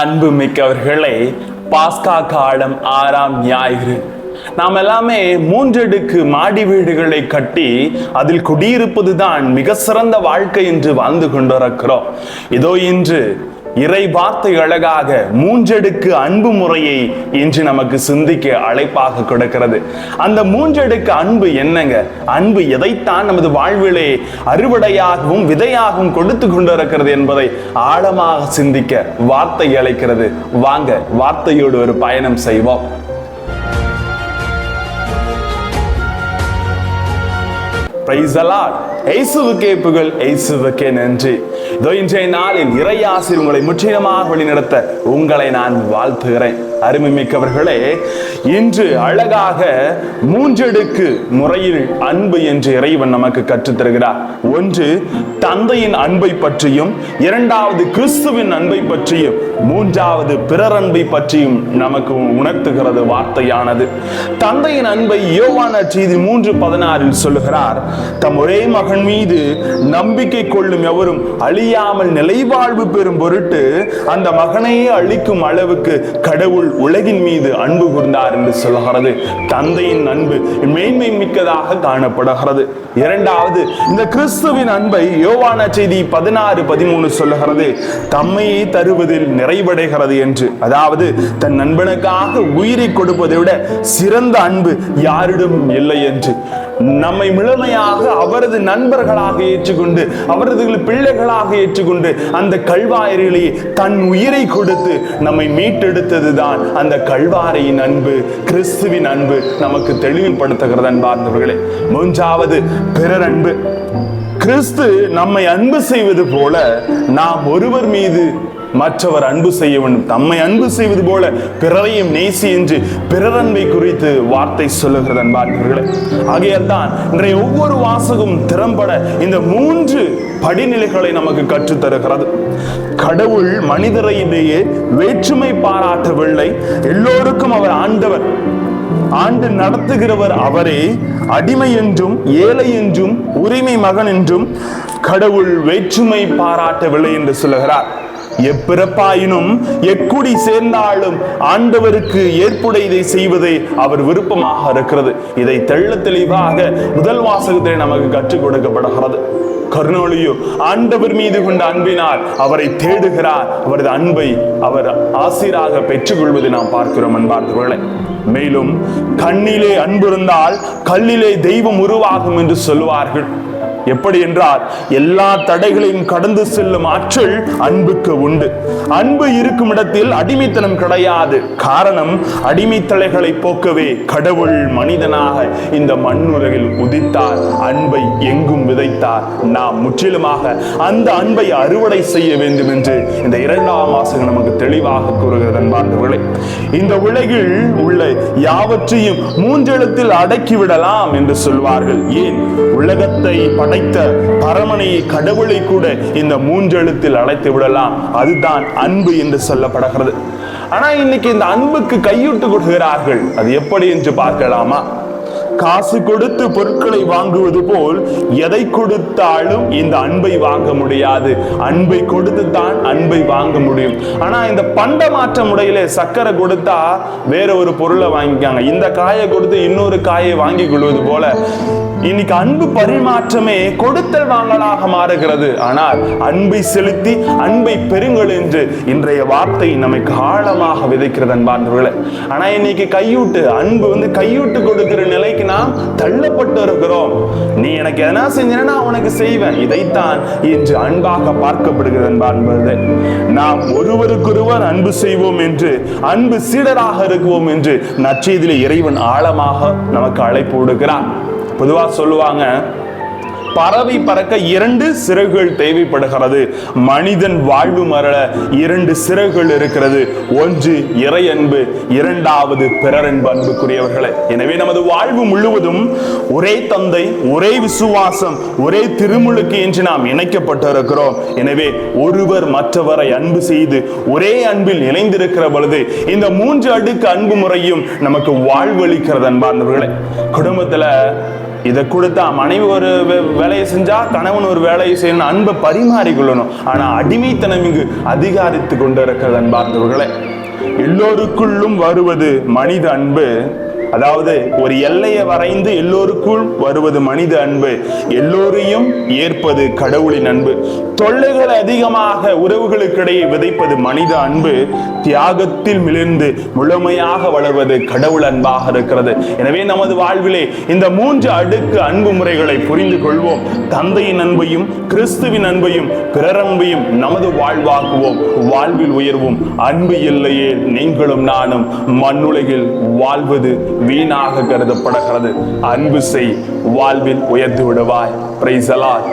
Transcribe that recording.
அன்பு மிக்கவர்களே பாஸ்கா காலம் ஆறாம் ஞாயிறு. நாம் எல்லாமே மூன்றடுக்கு மாடி வீடுகளை கட்டி அதில் குடியிருப்பதுதான் மிக சிறந்த வாழ்க்கை என்று வாழ்ந்து கொண்டிருக்கிறோம். இதோ இன்று இறை வார்த்தை அழகாக மூன்றடுக்கு அன்பு முறையை இன்று நமக்கு சிந்திக்க அழைப்பாக கொடுக்கிறது. அந்த மூன்றடுக்கு அன்பு என்னங்க? அன்பு எதைத்தான் நமது வாழ்விலே அறுவடையாகவும் விதையாகவும் கொடுத்து கொண்டிருக்கிறது என்பதை ஆழமாக சிந்திக்க வார்த்தை அழைக்கிறது வாங்க வார்த்தையோடு ஒரு பயணம் செய்வோம். பிரைஸ் அலாட் Lord. இயேசுவுக்கே புகழ் நன்றி. இதோ இன்றைய நாளில் இறையாசிர் உங்களை முற்றிலுமாக வழிநடத்த உங்களை நான் வாழ்த்துகிறேன். அருமை மிக்கவர்களே இன்று அழகாக மூன்றடுக்கு முறையில் அன்பு என்று இறைவன் நமக்கு கற்றுத்தருகிறார். ஒன்று தந்தையின் அன்பை பற்றியும் இரண்டாவது கிறிஸ்துவின் அன்பை பற்றியும் மூன்றாவது பிறர் அன்பை பற்றியும் நமக்கு உணர்த்துகிறது வார்த்தையானது. தந்தையின் அன்பை யோவான செய்தி மூன்று பதினாறில் சொல்லுகிறார் தம் ஒரே மகன் மீது நம்பிக்கை கொள்ளும் எவரும் அழியாமல் நிலைவாழ்வு பெறும் பொருட்டு அந்த மகனையே அழிக்கும் அளவுக்கு கடவுள் உலகின் மீது அன்பு கூர்ந்தார் என்று சொல்கிறது தந்தையின் அன்பு மேன்மை மிக்கதாக காணப்படுகிறது. இரண்டாவது இந்த கிறிஸ்துவின் அன்பை யோவான செய்தி பதினாறு பதிமூணு சொல்லுகிறது. தம்மையே தருவதில் நிறைவடைகிறது என்று. அதாவது தன் நண்பனுக்காக உயிரை கொடுப்பதை விட சிறந்த அன்பு யாரிடம் இல்லை என்று. நம்மை முழுமையாக அவரது நண்பர்களாக ஏற்றுக்கொண்டு அவரது பிள்ளைகளாக ஏற்றுக்கொண்டு அந்த கல்வாரிலேயே தன் உயிரை கொடுத்து நம்மை மீட்டெடுத்ததுதான் அந்த கல்வாரியின் அன்பு கிறிஸ்துவின் அன்பு நமக்கு தெளிவுபடுத்துகிறது அன்பார்ந்தவர்களே. மூன்றாவது பிறர் அன்பு. கிறிஸ்து நம்மை அன்பு செய்வது போல நாம் ஒருவர் மீது மற்றவர் அன்பு செய்ய வேண்டும். தம்மை அன்பு செய்வது போல பிறரையும் நேசி என்று பிறரன்பை குறித்து வார்த்தை சொல்லுகிறது அன்பார்களே ஆகையால் தான் இன்றைய ஒவ்வொரு வாசகம் திறம்பட இந்த மூன்று படிநிலைகளை நமக்கு கற்றுத் தருகிறது கடவுள் மனிதரையிலேயே வேற்றுமை பாராட்டவில்லை. எல்லோருக்கும் அவர் ஆண்டவர். ஆண்டு நடத்துகிறவர் அவரே. அடிமை என்றும் ஏழை என்றும் உரிமை மகன் என்றும் கடவுள் வேற்றுமை பாராட்டவில்லை என்று சொல்லுகிறார். எப்பிறப்பாயினும் எக்குடி சேர்ந்தாலும் ஆண்டவருக்கு ஏற்புடையதை செய்வதே அவர் விருப்பமாக இருக்கிறது. இதை தெள்ள தெளிவாக முதல் வாசகத்தில் நமக்கு கற்றுக் கொடுக்கப்படுகிறது. கருணோலியோ ஆண்டவர் மீது கொண்ட அன்பினால் அவரை தேடுகிறார். அவரது அன்பை அவர் ஆசிராக பெற்றுக்கொள்வதை நாம் பார்க்கிறோம் அன்பார்ந்தவர்களே. மேலும் கண்ணிலே அன்பு இருந்தால் கல்லிலே தெய்வம் உருவாகும் என்று சொல்லுவார்கள். எப்படி என்றால் எல்லா தடைகளையும் கடந்து செல்லும் ஆற்றல் அன்புக்கு உண்டு. அன்பு இருக்கும் இடத்தில் அடிமைத்தனம் கிடையாது. காரணம் அடிமை தலைகளை போக்கவே கடவுள் மனிதனாக இந்த மண்ணுலகில் உதித்தார். அன்பை எங்கும் விதைத்தார். நாம் முற்றிலுமாக அந்த அன்பை அறுவடை செய்ய வேண்டும் என்று இந்த இரண்டாம் வாசகம் நமக்கு தெளிவாக கூறுகிறது அன்பார்ந்தவர்களே. இந்த உலகில் உள்ள யாவற்றையும் மூன்றெழுத்தில் அடக்கிவிடலாம் என்று சொல்வார்கள். ஏன்? உலகத்தை படைத்த பரமனையை கடவுளை கூட இந்த மூன்றெழுத்தில் அழைத்து விடலாம். அதுதான் அன்பு என்று சொல்லப்படுகிறது. ஆனா இன்னைக்கு இந்த அன்புக்கு கையூட்டு கொடுக்கிறார்கள். அது எப்படி என்று பார்க்கலாமா? காசு கொடுத்து பொருட்களை வாங்குவது போல் எதை கொடுத்தாலும் இந்த அன்பை வாங்க முடியாது. அன்பை கொடுத்து தான் அன்பை வாங்க முடியும். ஆனா இந்த பண்ட மாற்ற முறையில சக்கரை கொடுத்தா வேற ஒரு பொருளை வாங்கிக்காங்க. இந்த காயை கொடுத்து இன்னொரு காயை வாங்கி கொள்வது போல இன்னைக்கு அன்பு பரிமாற்றமே கொடுத்தல் வாங்கலாக மாறுகிறது. ஆனால் அன்பை செலுத்தி அன்பை பெறுங்கள் என்று இன்றைய வார்த்தை நம்மை காலமாக விதைக்கிறது அன்பார்ந்தவர்களே. ஆனா இன்னைக்கு கையூட்டு அன்பு வந்து கையூட்டு கொடுக்கிற நிலைக்கு நாம் தள்ளப்பட்டு இருக்கிறோம் நீ எனக்கு எதனா செஞ்சனா நான் உனக்கு செய்வேன். இதைத்தான் இன்று அன்பாக பார்க்கப்படுகிறது அன்பான்பது நாம் ஒருவருக்கொருவர் அன்பு செய்வோம் என்று அன்பு சீடராக இருக்குவோம் என்று நச்செய்தியில இறைவன் ஆழமாக நமக்கு அழைப்பு விடுக்கிறான். பொதுவா சொல்லுவாங்க பறவை பறக்க இரண்டு சிறகுகள் தேவைப்படுகிறது. மனிதன் வாழ்வு மரல இரண்டு சிறகுகள் இருக்கிறது. ஒன்று இறை அன்பு இரண்டாவது பிறரன்பு அன்புக்குரியவர்களே. எனவே நமது வாழ்வு முழுவதும் ஒரே தந்தை ஒரே விசுவாசம் ஒரே திருமுழுக்கு என்று நாம் இணைக்கப்பட்டிருக்கிறோம். எனவே ஒருவர் மற்றவரை அன்பு செய்து ஒரே அன்பில் இணைந்திருக்கிற பொழுது இந்த மூன்று அடுக்கு அன்பு முறையும் நமக்கு வாழ்வளிக்கிறது அன்பார்ந்தவர்களே குடும்பத்துல இதை கொடுத்தா மனைவி ஒரு வே- வேலையை செஞ்சா கணவன் ஒரு வேலையை செய்யணும் அன்பை பரிமாறிக்கொள்ளணும். ஆனா அடிமைத்தனம் இங்கு அதிகாரித்து கொண்டு அன்பார்ந்தவர்களே. எல்லோருக்குள்ளும் வருவது மனித அன்பு. அதாவது ஒரு எல்லையை வரைந்து எல்லோருக்குள் வருவது மனித அன்பு எல்லோரையும் ஏற்பது கடவுளின் அன்பு. தொல்லைகள் அதிகமாக உறவுகளுக்கிடையே விதைப்பது மனித அன்பு. தியாகத்தில் மிளிர்ந்து முழுமையாக வளர்வது கடவுள் அன்பாக இருக்கிறது. எனவே நமது வாழ்விலே இந்த மூன்று அடுக்கு அன்பு முறைகளை புரிந்து கொள்வோம். தந்தையின் அன்பையும் கிறிஸ்துவின் அன்பையும் பிறர் அன்பையும் நமது வாழ்வாக்குவோம். வாழ்வில் உயர்வோம். அன்பு இல்லையே நீங்களும் நானும் மண்ணுலகில் வாழ்வது வீணாக கருதப்படுகிறது. அன்பு செய் வாழ்வில் உயர்ந்து விடுவாய். பிரைசலார்